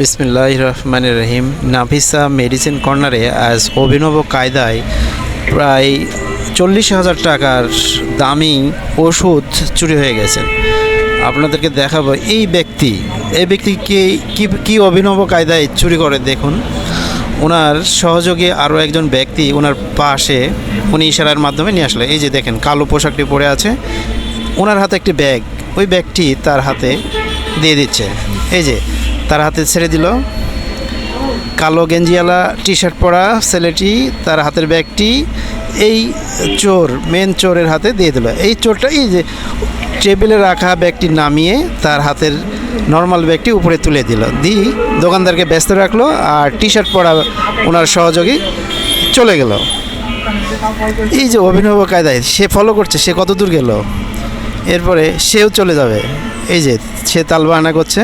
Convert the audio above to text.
বিসমিল্লাহ রহমান রহিম। নাফিসা মেডিসিন কর্নারে আজ অভিনব কায়দায় প্রায় চল্লিশ হাজার টাকার দামি ওষুধ চুরি হয়ে গেছে। আপনাদেরকে দেখাবো এই ব্যক্তি। এই ব্যক্তি কি কি কি অভিনব কায়দায় চুরি করে দেখুন। ওনার সহযোগী আরও একজন ব্যক্তি ওনার পাশে উনি ইশারার মাধ্যমে নিয়ে আসলে। এই যে দেখেন, কালো পোশাকটি পরে আছে। ওনার হাতে একটি ব্যাগ। ওই ব্যাগটি তার হাতে দিয়ে দিচ্ছে। এই যে তার হাতে ছেড়ে দিল। কালো গেঞ্জিওয়ালা টি শার্ট পরা ছেলেটি তার হাতের ব্যাগটি এই চোর মেন চোরের হাতে দিয়ে দিল। এই চোরটা এই যে টেবিলে রাখা ব্যাগটি নামিয়ে তার হাতের নর্মাল ব্যাগটি উপরে তুলে দিল। দি দোকানদারকে ব্যস্ত রাখল আর টি শার্ট পরা ওনার সহযোগী চলে গেল। এই যে অভিনব কায়দায় সে ফলো করছে, সে কত দূর গেল? এরপরে সেও চলে যাবে। এই যে সে তাল বাহানা করছে।